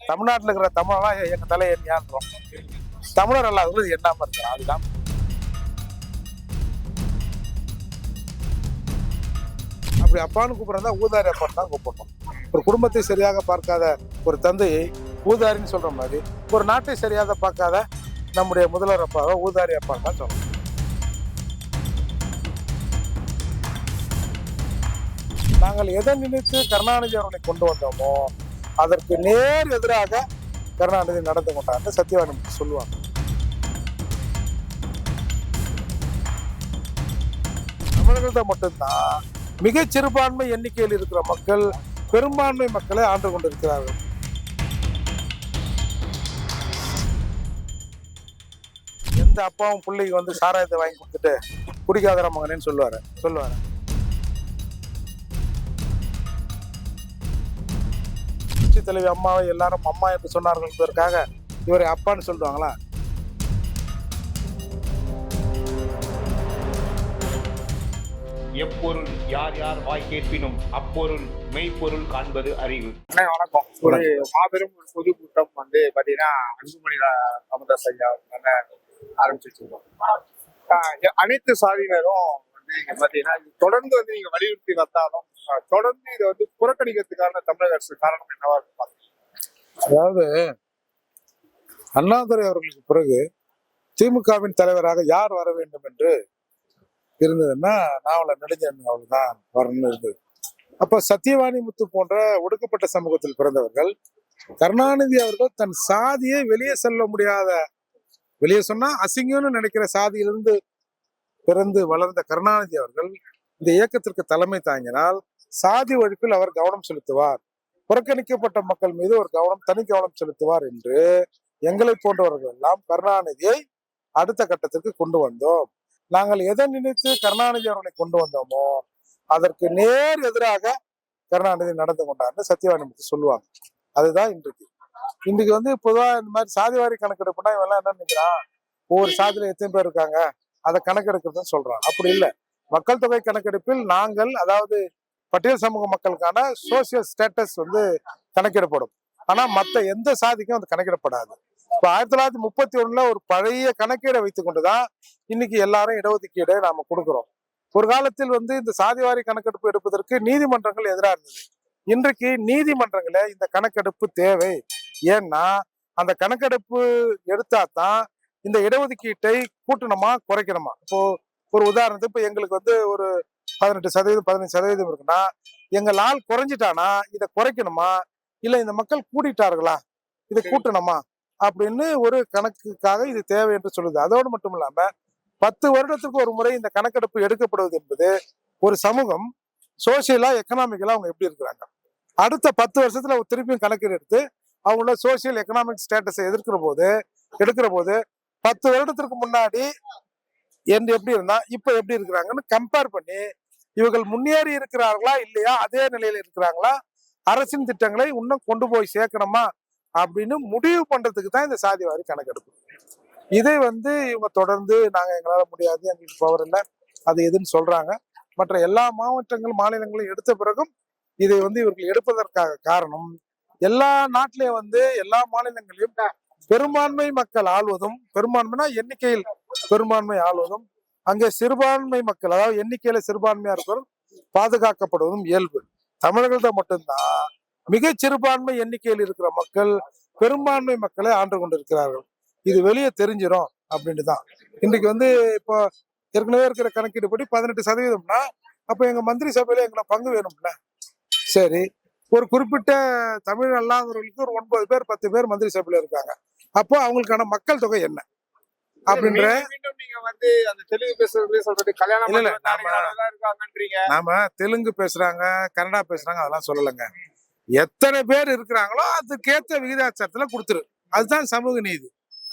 தமிழ்நாட்டுல இருக்கிற தமிழெல்லாம் எங்கள் தலை எண்ணியான்றோம். தமிழர் அல்லாதவர்கள் என்ன இருக்கிறோம் அதுதான். அப்படி அப்பான்னு கூப்பிடுறதா ஊதாரி அப்பான்னு தான் கூப்பிடணும். ஒரு குடும்பத்தை சரியாக பார்க்காத ஒரு தந்தையை ஊதாரின்னு சொல்ற மாதிரி ஒரு நாட்டை சரியாக பார்க்காத நம்முடைய முதல்வர் அப்பாவை ஊதாரி அப்பான்னு தான் சொல்லணும். நாங்கள் எதை நினைத்து கருணாநிதி அவர்களை கொண்டு வந்தோமோ அதற்கு நேர் எதிராக கருணாநிதி நடந்து கொண்டார்னு சத்யவாணி சொல்லுவாங்க. தமிழர்கள்தான் மட்டும்தான் மிகச் சிறுபான்மை எண்ணிக்கையில் இருக்கிற மக்கள் பெரும்பான்மை மக்களை ஆண்டு கொண்டிருக்கிறார்கள். எந்த அப்பாவும் பிள்ளைக்கு வந்து சாராயத்தை வாங்கி கொடுத்துட்டு குடிக்காதர மகனேன்னு சொல்லுவாரு சொல்லுவாரு. கட்சி தலைவி அம்மாவை எல்லாரும் அம்மா என்று சொன்னார்கள் என்பதற்காக இவரை அப்பான்னு சொல்லுவாங்களா எப்பொருள் யார் யார் வாய் கேட்பினும் அப்பொருள் மெய்ப்பொருள் காண்பது அறிவு. வணக்கம். ஒரு மாபெரும் ஒரு பொதுக்கூட்டம் வந்து பாத்தீங்கன்னா அன்புமணி ராமதாஸ் ஐயா ஆரம்பிச்சு வச்சிருக்கோம் அனைத்து சாதியினரும் வந்து பாத்தீங்கன்னா தொடர்ந்து வந்து நீங்க வலியுறுத்தி வந்தாலும் தொடர்ந்து இதை வந்து புறக்கணிக்கிறதுக்கான தமிழக அரசு காரணம் என்னவா இருக்கு பாத்தீங்கன்னா அதாவது அண்ணாதுரை அவர்களுக்கு பிறகு திமுகவின் தலைவராக யார் வர வேண்டும் என்று இருந்ததுன்னா நாவல நெடுஞ்சன் அவர்கள் தான் வரணும்னு இருந்தது. அப்ப சத்தியவாணி முத்து போன்ற ஒடுக்கப்பட்ட சமூகத்தில் பிறந்தவர்கள் கருணாநிதி அவர்கள் தன் சாதியை வெளியே செல்ல முடியாத வெளியே சொன்னா அசிங்கம்னு நினைக்கிற சாதியிலிருந்து பிறந்து வளர்ந்த கருணாநிதி அவர்கள் இந்த இயக்கத்திற்கு தலைமை தாங்கினால் சாதி ஒழிப்பில் அவர் கவனம் செலுத்துவார். புறக்கணிக்கப்பட்ட மக்கள் மீது ஒரு கவனம் தனி கவனம் செலுத்துவார் என்று எங்களை போன்றவர்கள் எல்லாம் கருணாநிதியை அடுத்த கட்டத்திற்கு கொண்டு வந்தோம். நாங்கள் எதை நினைத்து கருணாநிதி அவர்களை கொண்டு வந்தோமோ அதற்கு நேர் எதிராக கருணாநிதி நடந்து கொண்டார்னு சத்யவாணி சொல்லுவாங்க. அதுதான் இன்றைக்கு. இன்றைக்கு வந்து பொதுவா இந்த மாதிரி சாதிவாரி கணக்கெடுப்புனா இவெல்லாம் என்ன நினைக்கிறான்? ஒவ்வொரு சாதியில எத்தனை பேர் இருக்காங்க? அதை கணக்கெடுக்கிறதுன்னு சொல்றான் அப்படி இல்லை. மக்கள் தொகை கணக்கெடுப்பில் நாங்கள் அதாவது பட்டியல் சமூக மக்களுக்கான சோசியல் ஸ்டேட்டஸ் வந்து கணக்கிடப்படும். ஆனா மற்ற எந்த சாதிக்கும் அது கணக்கிடப்படாது. இப்ப ஆயிரத்தி தொள்ளாயிரத்தி முப்பத்தி ஒண்ணுல ஒரு பழைய கணக்கீடை வைத்துக் கொண்டுதான் இன்னைக்கு எல்லாரும் இடஒதுக்கீடு நாம கொடுக்குறோம். ஒரு காலத்தில் வந்து இந்த சாதிவாரி கணக்கெடுப்பு எடுப்பதற்கு நீதிமன்றங்கள் எதிராக இருந்தது. இன்றைக்கு நீதிமன்றங்கள இந்த கணக்கெடுப்பு தேவை. ஏன்னா அந்த கணக்கெடுப்பு எடுத்தா தான் இந்த இடஒதுக்கீட்டை கூட்டணுமா குறைக்கணுமா? இப்போ ஒரு உதாரணத்துக்கு இப்போ எங்களுக்கு வந்து ஒரு பதினெட்டு சதவீதம் பதினஞ்சு சதவீதம் இருக்குன்னா எங்கள் ஆள் குறைஞ்சிட்டானா இதை குறைக்கணுமா? இல்ல இந்த மக்கள் கூடிட்டார்களா? இதை கூட்டணுமா? அப்படின்னு ஒரு கணக்குக்காக இது தேவை என்று சொல்லுது. அதோடு மட்டும் இல்லாம பத்து வருடத்துக்கு ஒரு முறை இந்த கணக்கெடுப்பு எடுக்கப்படுவது என்பது ஒரு சமூகம் சோசியலா எக்கனாமிக்கலா அவங்க எப்படி இருக்கிறாங்க? அடுத்த பத்து வருஷத்துல திருப்பியும் கணக்கீடு எடுத்து அவங்களோட சோசியல் எக்கனாமிக் ஸ்டேட்டஸை எதிர்க்கிற போது எடுக்கிற போது பத்து வருடத்திற்கு முன்னாடி என்று எப்படி இருந்தா இப்ப எப்படி இருக்கிறாங்கன்னு கம்பேர் பண்ணி இவர்கள் முன்னேறி இருக்கிறார்களா இல்லையா அதே நிலையில இருக்கிறாங்களா அரசின் திட்டங்களை இன்னும் கொண்டு போய் சேர்க்கணுமா அப்படின்னு முடிவு பண்றதுக்கு தான் இந்த சாதி வாரி கணக்கெடுப்பு. இதை வந்து இவங்க தொடர்ந்து நாங்க எங்களால முடியாது எங்களுக்கு பவர் இல்லை அது எதுன்னு சொல்றாங்க. மற்ற எல்லா மாவட்டங்கள் மாநிலங்களும் எடுத்த பிறகும் இதை வந்து இவர்கள் எடுப்பதற்காக காரணம் எல்லா நாட்டிலையும் வந்து எல்லா மாநிலங்களையும் பெரும்பான்மை மக்கள் ஆள்வதும் பெரும்பான்மைனா எண்ணிக்கையில் பெரும்பான்மை ஆள்வதும் அங்கே சிறுபான்மை மக்கள் அதாவது எண்ணிக்கையில சிறுபான்மையா இருக்கிறோம் பாதுகாக்கப்படுவதும் இயல்பு. தமிழர்கள்ட மட்டும்தான். மிக சிறுபான்மை எண்ணிக்கையில் இருக்கிற மக்கள் பெரும்பான்மை மக்களை ஆண்டு கொண்டிருக்கிறார்கள். இது வெளியே தெரிஞ்சிடும் அப்படின்ட்டு தான் இன்றைக்கு வந்து இப்போ ஏற்கனவே இருக்கிற கணக்கீடுபடி பதினெட்டு சதவீதம்னா அப்போ எங்க மந்திரி சபையில எங்களை பங்கு வேணும்ல. சரி ஒரு குறிப்பிட்ட தமிழ் அல்லாதவர்களுக்கு ஒரு ஒன்பது பேர் பத்து பேர் மந்திரி சபையில இருக்காங்க. அப்போ அவங்களுக்கான மக்கள் தொகை என்ன? அப்படின்ற நாம- தெலுங்கு பேசுறாங்க கன்னடா பேசுறாங்க அதெல்லாம் சொல்லலைங்க. எத்தனை பேர் இருக்கிறாங்களோ அதுக்கேத்த விகிதாச்சாரத்துல கொடுத்துரு. அதுதான் சமூக நீதி.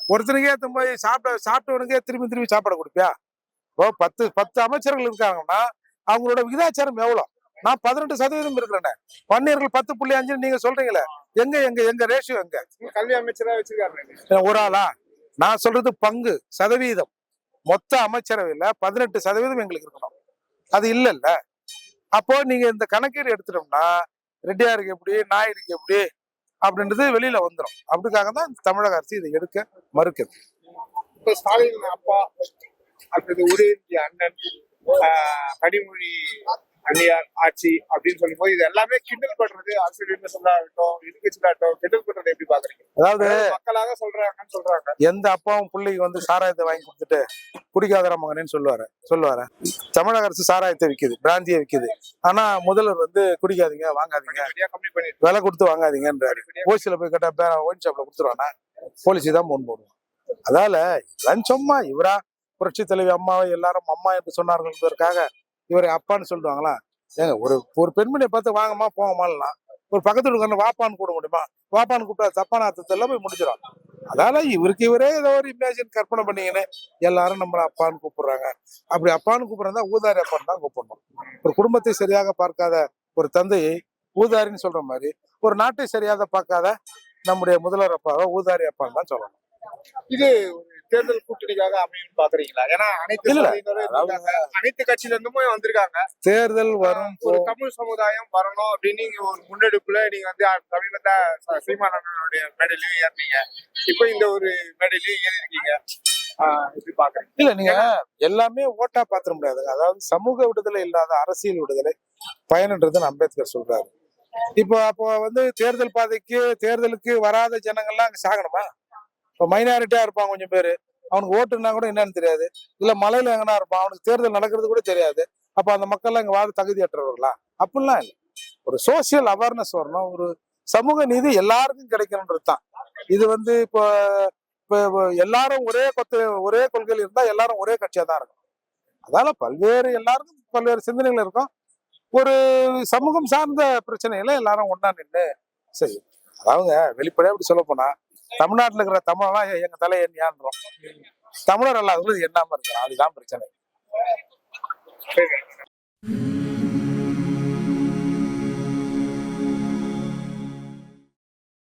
ஒருத்தனுக்கே போய் சாப்பிட்ட சாப்பிட்டவனுக்கே திரும்பி திரும்பி சாப்பாடு கொடுப்பியா? இப்போ பத்து பத்து அமைச்சர்கள் இருக்காங்கன்னா அவங்களோட விகிதாச்சாரம் எவ்வளவு நான் பதினெட்டு சதவீதம் இருக்கிறேன். பன்னீர்கள் பத்து புள்ளி அஞ்சு நீங்க சொல்றீங்களே. எங்க எங்க எங்க ரேஷியோ எங்க? கல்வி அமைச்சரா வச்சிருக்காரு ஒரு ஆளா? நான் சொல்றது பங்கு சதவீதம். மொத்த அமைச்சரவையில பதினெட்டு சதவீதம் எங்களுக்கு இருக்கணும். அது இல்லைல்ல. அப்போ நீங்க இந்த கணக்கீடு எடுத்துட்டோம்னா ரெட்டியாருக்கு எப்படி நாயுடுக்கு எப்படி அப்படின்றது வெளியில வந்துடும் அப்படிக்காக தான் தமிழக அரசு இதை எடுக்க மறுக்குது. இப்ப ஸ்டாலின் அப்பா அடுத்தது உதயநிதி அண்ணன் கனிமொழி அந்நியார் ஆட்சி அப்படின்னு சொல்லும்போது இது எல்லாமே கிண்டல் பண்றது. அரசியல் விமர்சனமாகட்டும் எதிர்கட்சிகளாகட்டும் கிண்டல் பண்றது எப்படி பாக்குறீங்க அதாவது மக்களாக சொல்றாங்கன்னு சொல்றாங்க. எந்த அப்பாவும் பிள்ளைக்கு வந்து சாராயத்தை வாங்கி கொடுத்துட்டு குடிக்காதற மகனேன்னு சொல்லுவாரு. சொல்லுவாரு. தமிழக அரசு சாராயத்தை விற்குது பிராந்தியை விற்குது. ஆனா முதல்வர் வந்து குடிக்காதீங்க வாங்காதீங்க. விலை கொடுத்து வாங்காதீங்கன்றாரு. போலீஸ்ல போய் கேட்டா ஒயின் ஷாப்ல கொடுத்துருவானா? போலீஸ் தான் போன் போடுவான் அதால லஞ்சமா இவரா புரட்சி தலைவி அம்மாவை எல்லாரும் அம்மா என்று சொன்னார்கள் என்பதற்காக இவர் அப்பான்னு சொல்லுவாங்களா? ஏங்க ஒரு ஒரு பெண்மணியை பார்த்து வாங்கம்மா போங்கம்மாலாம் ஒரு பக்கத்து வீட்டுக்காரன வாப்பான்னு கூட முடியுமா? வாப்பான்னு கூப்பிட்டா தப்பான அர்த்தத்தில் போய் முடிச்சிடும் அதால இவருக்கு இவரே ஏதோ ஒரு இமேஜின் கற்பனை பண்ணீங்கன்னு எல்லாரும் நம்மளை அப்பான்னு கூப்பிடுறாங்க. அப்படி அப்பான்னு கூப்பிடுறதா ஊதாரி அப்பான்னு தான் கூப்பிடணும். ஒரு குடும்பத்தை சரியாக பார்க்காத ஒரு தந்தையை ஊதாரின்னு சொல்ற மாதிரி ஒரு நாட்டை சரியாக பார்க்காத நம்முடைய முதல்வர் அப்பாவை ஊதாரி அப்பான்னு தான் சொல்லணும். இது ஒரு தேர்தல் கூட்டணிக்காக அமையும் பாக்குறீங்களா? ஏன்னா அனைத்து. அனைத்து கட்சியில இருந்துமே வந்திருக்காங்க. தேர்தல் வரும் ஒரு தமிழ் சமுதாயம் வரணும் அப்படின்னு நீங்க ஒரு முன்னெடுப்புல நீங்க வந்து சமீபத்த சீமானனுடைய மேடையிலயும் ஏறினீங்க. இப்போ இந்த ஒரு மேடையிலயும் ஏறி இருக்கீங்க இல்ல நீங்க எல்லாமே ஓட்டா பாத்திர முடியாதுங்க. அதாவது சமூக விடுதலை இல்லாத அரசியல் விடுதலை பயனுன்றதுன்னு அம்பேத்கர் சொல்றாரு. இப்போ அப்போ வந்து தேர்தல் பாதைக்கு தேர்தலுக்கு வராத ஜனங்கள்லாம் அங்க சாகணுமா? இப்போ மைனாரிட்டியா இருப்பான் கொஞ்சம் பேரு. அவனுக்கு ஓட்டுனா கூட என்னன்னு தெரியாது. இல்ல மலையில எங்கனா இருப்பான். அவனுக்கு தேர்தல் நடக்கிறது கூட தெரியாது. அப்ப அந்த மக்கள்லாம் இங்க வாழ தகுதியற்றவர்களா? அப்படிலாம் இல்லை. ஒரு சோசியல் அவேர்னஸ் வரணும். ஒரு சமூக நீதி எல்லாருக்கும் கிடைக்கணுன்றது தான். இது வந்து இப்போ இப்போ எல்லாரும் ஒரே கொத்து ஒரே கொள்கையில் இருந்தா எல்லாரும் ஒரே கட்சியா தான் இருக்கும் அதால பல்வேறு எல்லாருக்கும் பல்வேறு சிந்தனைகள் இருக்கும். ஒரு சமூகம் சார்ந்த பிரச்சனைகளை எல்லாரும் ஒண்ணா நின்று செய்யும். அதாவதுங்க வெளிப்படையாக அப்படி சொல்ல போனால் தமிழ்நாட்டுல இருக்கிற தமிழெல்லாம் எங்க தலை என்னையான்றோம் தமிழர் அல்லாதவங்களும் எண்ணாம இருக்கிறான். அதுதான் பிரச்சனை.